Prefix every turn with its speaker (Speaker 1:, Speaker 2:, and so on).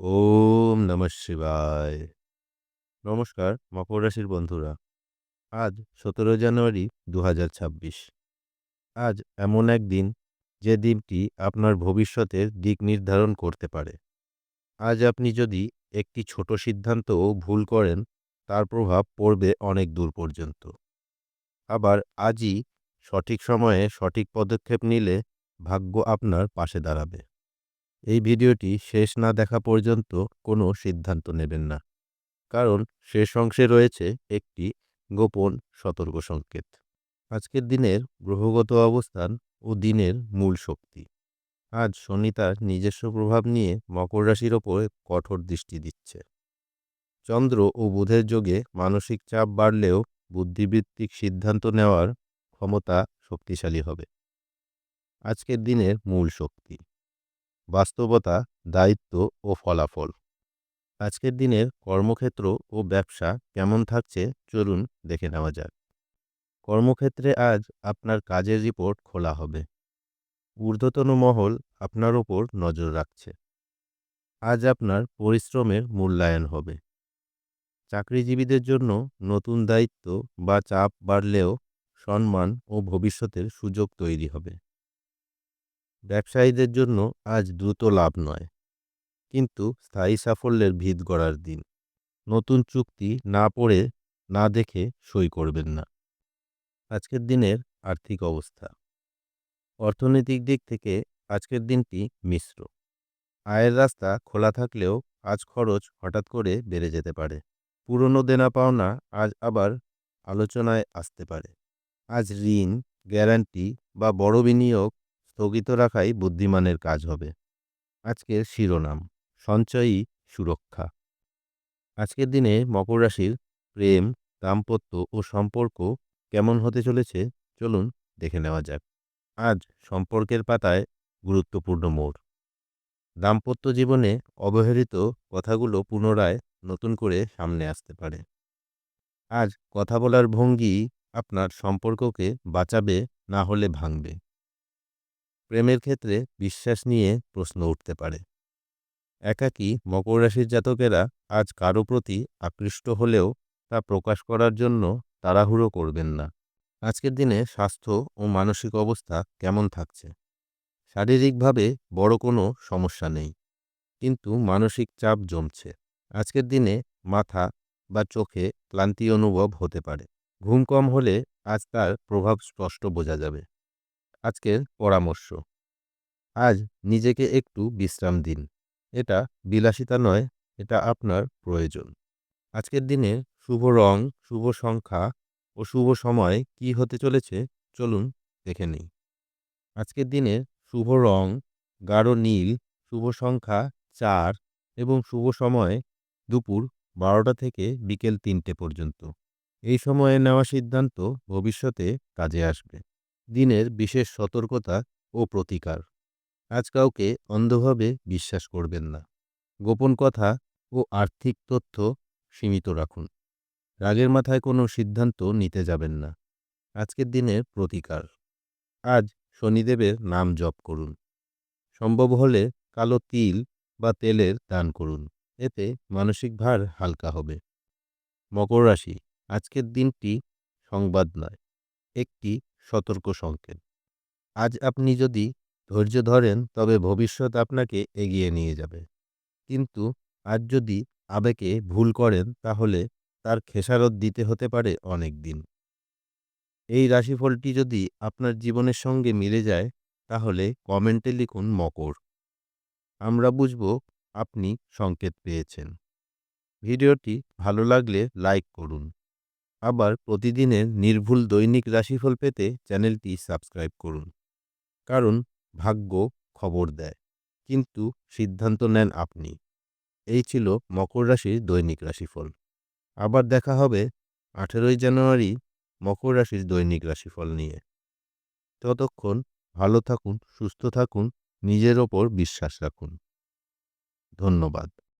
Speaker 1: ওম নমঃ শিবায়। নমস্কার, মকর রাশির বন্ধুরা। আজ সতেরো জানুয়ারি দু হাজার ছাব্বিশ। আজ এমন এক দিন যে দিনটি আপনার ভবিষ্যতের দিক নির্ধারণ করতে পারে। আজ আপনি যদি একটি ছোট সিদ্ধান্তও ভুল করেন, তার প্রভাব পড়বে অনেক দূর পর্যন্ত। আবার আজই সঠিক সময়ে সঠিক পদক্ষেপ নিলে ভাগ্য আপনার পাশে দাঁড়াবে। এই ভিডিওটি শেষ না দেখা পর্যন্ত কোনো সিদ্ধান্ত নেবেন না। কারণ শেষ অংশে রয়েছে একটি গোপন সতর্ক সংকেত। আজকের দিনের গ্রহগত অবস্থান ও দিনের মূল শক্তি। আজ শনি তার নিজস্ব প্রভাব নিয়ে মকর রাশির ওপর কঠোর দৃষ্টি দিচ্ছে। চন্দ্র ও বুধের যোগে মানসিক চাপ বাড়লেও বুদ্ধিবৃত্তিক সিদ্ধান্ত নেওয়ার ক্ষমতা শক্তিশালী হবে। আজকের দিনের মূল শক্তি। বাস্তবতা, দায়িত্ব ও ফলাফল। আজকের দিনের কর্মক্ষেত্র ও ব্যবসা কেমন থাকছে চলুন দেখে নেওয়া যাক। কর্মক্ষেত্রে আজ আপনার কাজের রিপোর্ট খোলা হবে। ঊর্ধ্বতন মহল আপনার ওপর নজর রাখছে। আজ আপনার পরিশ্রমের মূল্যায়ন হবে। চাকরিজীবীদের জন্য নতুন দায়িত্ব বা চাপ বাড়লেও সম্মান ও ভবিষ্যতের সুযোগ তৈরি হবে। ব্যবসায়ীদের জন্য আজ দ্রুত লাভ নয়। কিন্তু স্থায়ী সাফল্যের ভিত গড়ার দিন। নতুন চুক্তি না পড়ে, না দেখে সই করবেন না। আজকের দিনের আর্থিক অবস্থা। অর্থনৈতিক দিক থেকে আজকের দিনটি মিশ্র। আয়ের রাস্তা খোলা থাকলেও আজ খরচ হঠাৎ করে বেড়ে যেতে পারে। পুরনো দেনা পাওনা আজ আবার আলোচনায় আসতে পারে। আজ ঋণ, গ্যারান্টি বা বড় বিনিয়োগ স্থগিত রাখাই বুদ্ধিমানের কাজ হবে। আজকের শিরোনাম, সঞ্চয়ী সুরক্ষা। আজকের দিনে মকর রাশির প্রেম, দাম্পত্য ও সম্পর্ক কেমন হতে চলেছে? চলুন দেখে নেওয়া যাক। আজ সম্পর্কের পাতায় গুরুত্বপূর্ণ মোড়। দাম্পত্য জীবনে অবহেলিত কথাগুলো পুনরায় নতুন করে সামনে আসতে পারে। আজ কথা বলার ভঙ্গি আপনার সম্পর্ককে বাঁচাবে না হলে ভাঙবে। প্রেমের ক্ষেত্রে বিশ্বাস নিয়ে প্রশ্ন উঠতে পারে। একাকী মকর রাশির জাতকেরা আজ কারও প্রতি আকৃষ্ট হলেও তা প্রকাশ করার জন্য তাড়াহুড়ো করবেন না। আজকের দিনে স্বাস্থ্য ও মানসিক অবস্থা কেমন থাকছে? শারীরিকভাবে বড় কোনো সমস্যা নেই, কিন্তু মানসিক চাপ জমছে। আজকের দিনে মাথা বা চোখে ক্লান্তি অনুভব হতে পারে। ঘুম কম হলে আজ তার প্রভাব স্পষ্ট বোঝা যাবে। আজকের পরামর্শ। আজ নিজেকে একটু বিশ্রাম দিন। এটা বিলাসিতা নয়, এটা আপনার প্রয়োজন। আজকের দিনে শুভ রং, শুভ সংখ্যা ও শুভ সময় কি হতে চলেছে চলুন দেখে নিই। আজকের দিনে শুভ রং, গাঢ় নীল, শুভ সংখ্যা চার এবং শুভ সময় দুপুর বারোটা থেকে বিকেল তিনটে পর্যন্ত। এই সময়ে নেওয়া সিদ্ধান্ত ভবিষ্যতে কাজে আসবে। দিনের বিশেষ সতর্কতা ও প্রতিকার। আজ কাউকে অন্ধভাবে বিশ্বাস করবেন না। গোপন কথা ও আর্থিক তথ্য সীমিত রাখুন। রাগের মাথায় কোনো সিদ্ধান্ত নিতে যাবেন না। আজকের দিনের প্রতিকার। আজ শনিদেবের নাম জপ করুন। সম্ভব হলে কালো তিল বা তেলের দান করুন। এতে মানসিক ভার হালকা হবে। মকর রাশি। আজকের দিনটি সংবাদ নয়, একটি সতর্ক সংকেত। আজ আপনি যদি ধৈর্য ধরেন, তবে ভবিষ্যৎ আপনাকে এগিয়ে নিয়ে যাবে। কিন্তু আজ যদি আবেগে ভুল করেন, তাহলে তার খেসারত দিতে হতে পারে অনেক দিন। এই রাশিফলটি যদি আপনার জীবনের সঙ্গে মিলে যায়, তাহলে কমেন্টে লিখুন মকর। আমরা বুঝব আপনি সংকেত পেয়েছেন। ভিডিওটি ভালো লাগলে লাইক করুন। আবার প্রতিদিনের নির্ভুল দৈনিক রাশিফল পেতে চ্যানেলটি সাবস্ক্রাইব করুন। কারণ ভাগ্য খবর দেয়, কিন্তু সিদ্ধান্ত নেন আপনি। এই ছিল মকর রাশির দৈনিক রাশিফল। আবার দেখা হবে আঠেরোই জানুয়ারি মকর রাশির দৈনিক রাশিফল নিয়ে। ততক্ষণ ভালো থাকুন, সুস্থ থাকুন, নিজের ওপর বিশ্বাস রাখুন। ধন্যবাদ।